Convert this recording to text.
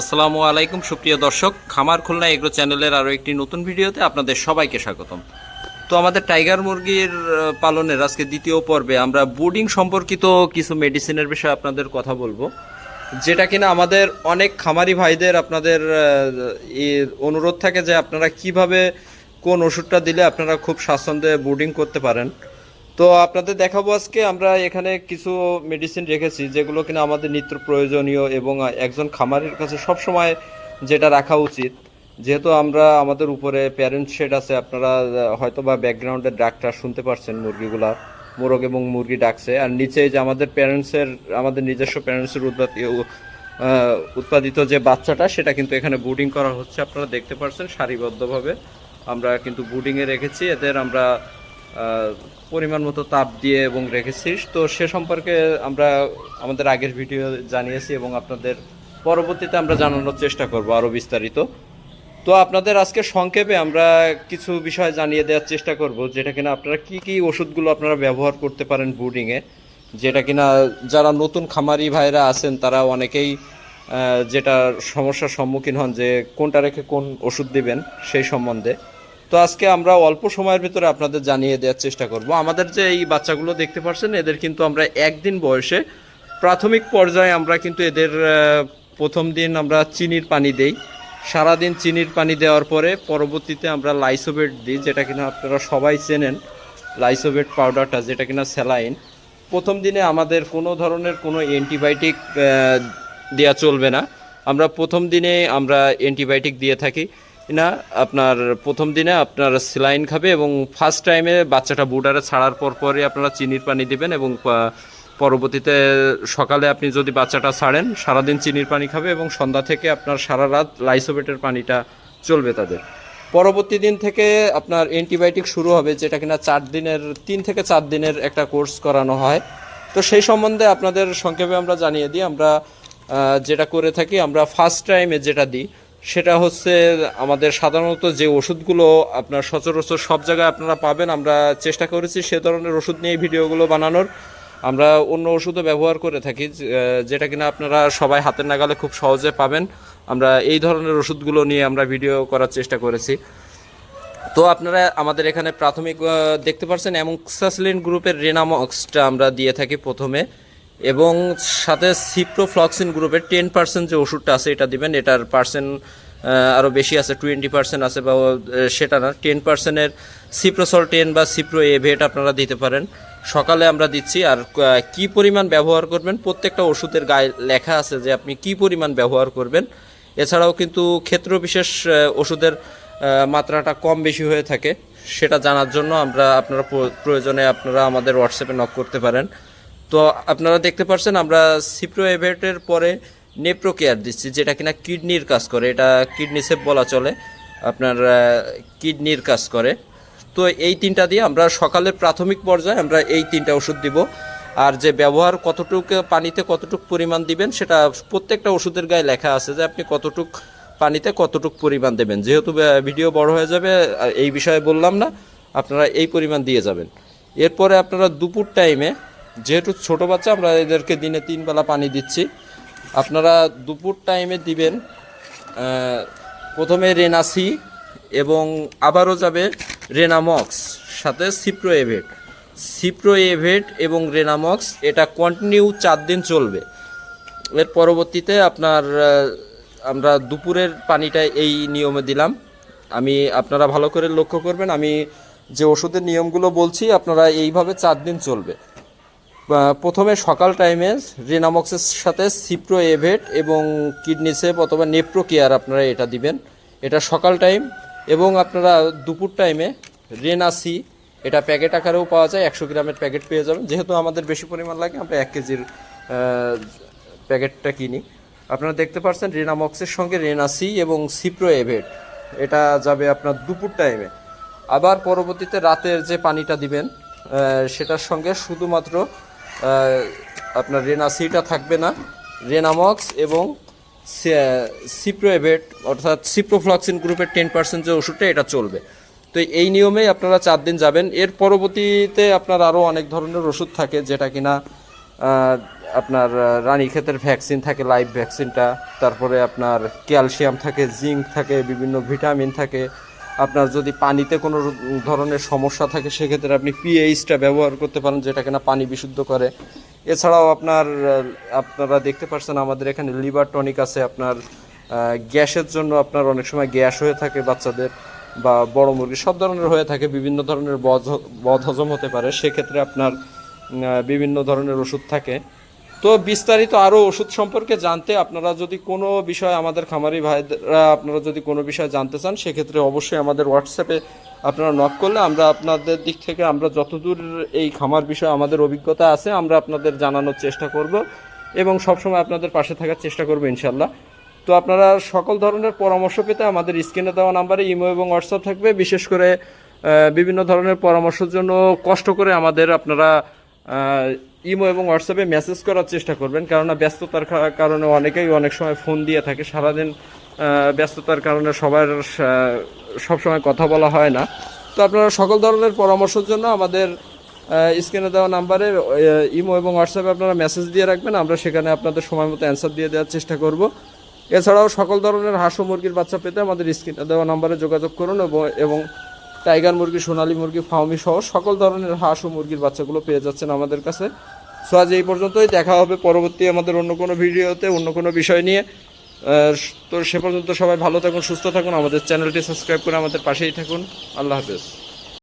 আসসালামু আলাইকুম, সুপ্রিয় দর্শক। খামার খুলনা এগ্রো চ্যানেলের আরও একটি নতুন ভিডিওতে আপনাদের সবাইকে স্বাগতম। তো আমাদের টাইগার মুরগির পালনের আজকে দ্বিতীয় পর্বে আমরা বুডিং সম্পর্কিত কিছু মেডিসিনের বিষয়ে আপনাদের কথা বলব। যেটা কিনা আমাদের অনেক খামারি ভাইদের আপনাদের অনুরোধ থাকে যে আপনারা কীভাবে কোন ওষুধটা দিলে আপনারা খুব স্বাচ্ছন্দ্যে বুডিং করতে পারেন। তো আপনাদের দেখাবো আজকে। আমরা এখানে কিছু মেডিসিন রেখেছি, যেগুলো কিনা আমাদের নিত্য প্রয়োজনীয় এবং একজন খামারের কাছে সব সময় যেটা রাখা উচিত। যেহেতু আমরা আমাদের উপরে প্যারেন্ট শেড আছে, আপনারা হয়তো বা ব্যাকগ্রাউন্ডের ডাকটা শুনতে পারছেন মুরগিগুলা, মোরগ এবং মুরগি ডাকছে। আর নিচে যে আমাদের প্যারেন্টসের আমাদের নিজস্ব প্যারেন্টসের উৎপাদিত যে বাচ্চাটা, সেটা কিন্তু এখানে বুডিং করা হচ্ছে। আপনারা দেখতে পাচ্ছেন সারিবদ্ধভাবে। আমরা কিন্তু বুডিংয়ে রেখেছি। এদের আমরা পরিমাণ মতো তাপ দিয়ে এবং রেখেছি তো সে সম্পর্কে আমরা আমাদের আগের ভিডিও জানিয়েছি এবং আপনাদের পরবর্তীতে আমরা জানানোর চেষ্টা করব আরও বিস্তারিত। তো আপনাদের আজকে সংক্ষেপে আমরা কিছু বিষয় জানিয়ে দেওয়ার চেষ্টা করব, যেটা কিনা আপনারা কি কি ওষুধগুলো আপনারা ব্যবহার করতে পারেন বুডিংয়ে যেটা কিনা যারা নতুন খামারি ভাইরা আছেন, তারা অনেকেই যেটা সমস্যার সম্মুখীন হন যে কোনটা রেখে কোন ওষুধ দিবেন সেই সম্বন্ধে। তো আজকে আমরা অল্প সময়ের ভিতরে আপনাদের জানিয়ে দেওয়ার চেষ্টা করব। আমাদের যে এই বাচ্চাগুলো দেখতে পাচ্ছেন এদের কিন্তু আমরা একদিন বয়সে প্রাথমিক পর্যায়ে আমরা কিন্তু এদের প্রথম দিন আমরা চিনির পানি দেই। সারাদিন চিনির পানি দেওয়ার পরে পরবর্তীতে আমরা লাইসোবেট দিই, যেটা কিনা আপনারা সবাই চেনেন লাইসোবেট পাউডারটা, যেটা কিনা স্যালাইন। প্রথম দিনে আমাদের কোনো ধরনের কোনো অ্যান্টিবায়োটিক দেওয়া চলবে না। আমরা প্রথম দিনে আমরা অ্যান্টিবায়োটিক দিয়ে থাকি। না, আপনার প্রথম দিনে আপনার স্যালাইন খাবে এবং ফার্স্ট টাইমে বাচ্চাটা বুডারে ছাড়ার পর পরই আপনারা চিনির পানি দিবেন এবং পরবর্তীতে সকালে আপনি যদি বাচ্চাটা ছাড়েন, সারাদিন চিনির পানি খাবে এবং সন্ধ্যা থেকে আপনার সারা রাত লাইসোবেটের পানিটা চলবে তাদের। পরবর্তী দিন থেকে আপনার অ্যান্টিবায়োটিক শুরু হবে, যেটা কিনা চার দিনের, তিন থেকে চার দিনের একটা কোর্স করানো হয়। তো সেই সম্বন্ধে আপনাদের সংক্ষেপে আমরা জানিয়ে দিই, আমরা যেটা করে থাকি, আমরা ফার্স্ট টাইমে যেটা দিই সেটা হচ্ছে আমাদের সাধারণত যে ওষুধগুলো আপনার সচরাচর সব জায়গায় আপনারা পাবেন, আমরা চেষ্টা করেছি সে ধরনের ওষুধ নিয়ে ভিডিওগুলো বানানোর। আমরা অন্য ওষুধও ব্যবহার করে থাকি যেটা কিনা আপনারা সবাই হাতের নাগালে খুব সহজে পাবেন। আমরা এই ধরনের ওষুধগুলো নিয়ে আমরা ভিডিও করার চেষ্টা করেছি। তো আপনারা আমাদের এখানে প্রাথমিক দেখতে পাচ্ছেন, অ্যামক্সাসলিন গ্রুপের রেনামক্সটা আমরা দিয়ে থাকি প্রথমে। এবং সাথে সিপ্রোফ্লক্সিন গ্রুপের টেন পার্সেন্ট যে ওষুধটা আছে, এটা দিবেন, এটার পার্সেন্ট আরও বেশি আছে টোয়েন্টি পার্সেন্ট আছে বা সেটা না টেন পার্সেন্টের সিপ্রোসল টেন বা সিপ্রো এভেট আপনারা দিতে পারেন। সকালে আমরা দিচ্ছি, আর কি পরিমাণ ব্যবহার করবেন, প্রত্যেকটা ওষুধের গায়ে লেখা আছে যে আপনি কি পরিমাণ ব্যবহার করবেন। এছাড়াও কিন্তু ক্ষেত্র বিশেষ ওষুধের মাত্রাটা কম বেশি হয়ে থাকে, সেটা জানার জন্য আমরা আপনারা প্রয়োজনে আপনারা আমাদের হোয়াটসঅ্যাপে নক করতে পারেন। তো আপনারা দেখতে পাচ্ছেন আমরা সিপ্রো এভেটের পরে নেপ্রো কেয়ার দিচ্ছি, যেটা কিনা কিডনির কাজ করে, এটা কিডনি সেপ বলা চলে, আপনার কিডনির কাজ করে। তো এই তিনটা দিয়ে আমরা সকালের প্রাথমিক পর্যায়ে আমরা এই তিনটা ওষুধ দিব, আর যে ব্যবহার কতটুকু পানিতে কতটুক পরিমাণ দিবেন, সেটা প্রত্যেকটা ওষুধের গায়ে লেখা আছে যে আপনি কতটুক পানিতে কতটুক পরিমাণ দেবেন। যেহেতু ভিডিও বড় হয়ে যাবে এই বিষয়ে বললাম না, আপনারা এই পরিমাণ দিয়ে যাবেন। এরপরে আপনারা দুপুর টাইমে যেহেতু ছোট বাচ্চা, আমরা এদেরকে দিনে তিন বেলা পানি দিচ্ছি। আপনারা দুপুর টাইমে দিবেন প্রথমে রেনাসি এবং আবারও যাবে রেনামক্স সাথে সিপ্রো এভেট সিপ্রো এভেট এবং রেনামক্স এটা কন্টিনিউ চার দিন চলবে। এর পরবর্তীতে আপনার আমরা দুপুরের পানিটা এই নিয়মে দিলাম। আমি, আপনারা ভালো করে লক্ষ্য করবেন, আমি যে ওষুধের নিয়মগুলো বলছি, আপনারা এইভাবে চার দিন চলবে। প্রথমে সকাল টাইমে রেনামক্সের সাথে সিপ্রো এভেট এবং কিডনি সেপ অথবা নেপ্রো কেয়ার আপনারা এটা দিবেন। এটা সকাল টাইম এবং আপনারা দুপুর টাইমে রেনাসি এটা প্যাকেট আকারেও পাওয়া যায়, একশো গ্রামের প্যাকেট পেয়ে যাবেন। যেহেতু আমাদের বেশি পরিমাণ লাগে, আমরা এক কেজির প্যাকেটটা কিনি। আপনারা দেখতে পাচ্ছেন রেনামক্সের সঙ্গে রেনাসি এবং সিপ্রো এভেট এটা যাবে আপনার দুপুর টাইমে আবার পরবর্তীতে রাতের যে পানিটা দিবেন সেটার সঙ্গে শুধুমাত্র আপনার রেনাসিটা থাকবে না। রেনামক্স এবং সিপ্রোএভেট, অর্থাৎ সিপ্রোফ্লক্সিন গ্রুপের টেন পার্সেন্ট যে ওষুধটা, এটা চলবে। তো এই নিয়মেই আপনারা চার দিন যাবেন। এর পরবর্তীতে আপনার আরও অনেক ধরনের ওষুধ থাকে, যেটা কিনা আপনার রানীক্ষেতের ভ্যাকসিন থাকে, লাইভ ভ্যাকসিনটা। তারপরে আপনার ক্যালসিয়াম থাকে, জিঙ্ক থাকে, বিভিন্ন ভিটামিন থাকে। আপনার যদি পানিতে কোনো ধরনের সমস্যা থাকে, সেক্ষেত্রে আপনি পিএইচটা ব্যবহার করতে পারেন, যেটা কিনা পানি বিশুদ্ধ করে। এছাড়াও আপনার আপনারা দেখতে পাচ্ছেন আমাদের এখানে লিভার টনিক আছে। আপনার গ্যাসের জন্য আপনার অনেক সময় গ্যাস হয়ে থাকে বাচ্চাদের বা বড় মুরগি, সব ধরনের হয়ে থাকে, বিভিন্ন ধরনের বদ হজম হতে পারে। সেক্ষেত্রে আপনার বিভিন্ন ধরনের ওষুধ থাকে। তো বিস্তারিত আরও ওষুধ সম্পর্কে জানতে আপনারা যদি কোনো বিষয় আমাদের খামারি ভাইরা আপনারা যদি কোনো বিষয় জানতে চান, সেক্ষেত্রে অবশ্যই আমাদের হোয়াটসঅ্যাপে আপনারা নক করলে আমরা আপনাদের দিক থেকে আমরা যতদূর এই খামার বিষয়ে আমাদের অভিজ্ঞতা আছে, আমরা আপনাদের জানানোর চেষ্টা করব এবং সবসময় আপনাদের পাশে থাকার চেষ্টা করব ইনশাল্লাহ তো আপনারা সকল ধরনের পরামর্শ পেতে আমাদের স্ক্রিনে দেওয়া নাম্বারে ইমো এবং হোয়াটসঅ্যাপ থাকবে। বিশেষ করে বিভিন্ন ধরনের পরামর্শের জন্য কষ্ট করে আমাদের আপনারা ইমো এবং হোয়াটসঅ্যাপে মেসেজ করার চেষ্টা করবেন, কেননা ব্যস্ততার কারণে অনেকেই অনেক সময় ফোন দিয়ে থাকে। সারাদিন ব্যস্ততার কারণে সবার সব সময় কথা বলা হয় না। তো আপনারা সকল ধরনের পরামর্শের জন্য আমাদের স্ক্রিনে দেওয়া নাম্বারে ইমো এবং হোয়াটসঅ্যাপে আপনারা মেসেজ দিয়ে রাখবেন। আমরা সেখানে আপনাদের সময় মতো অ্যান্সার দিয়ে দেওয়ার চেষ্টা করব। এছাড়াও সকল ধরনের হাঁস মুরগির বাচ্চা পেতে আমাদের স্ক্রিনে দেওয়া নাম্বারে যোগাযোগ করুন এবং টাইগার মুরগি, সোনালী মুরগি, ফাউমি সহ সকল ধরনের হাঁস ও মুরগির বাচ্চাগুলো পেয়ে যাচ্ছেন আমাদের কাছে। সো আজ এই পর্যন্তই, দেখা হবে পরবর্তী আমাদের অন্য কোনো ভিডিওতে, অন্য কোনো বিষয় নিয়ে। তো সে পর্যন্ত সবাই ভালো থাকুন, সুস্থ থাকুন, আমাদের চ্যানেলটি সাবস্ক্রাইব করে আমাদের পাশেই থাকুন। আল্লাহ হাফেজ।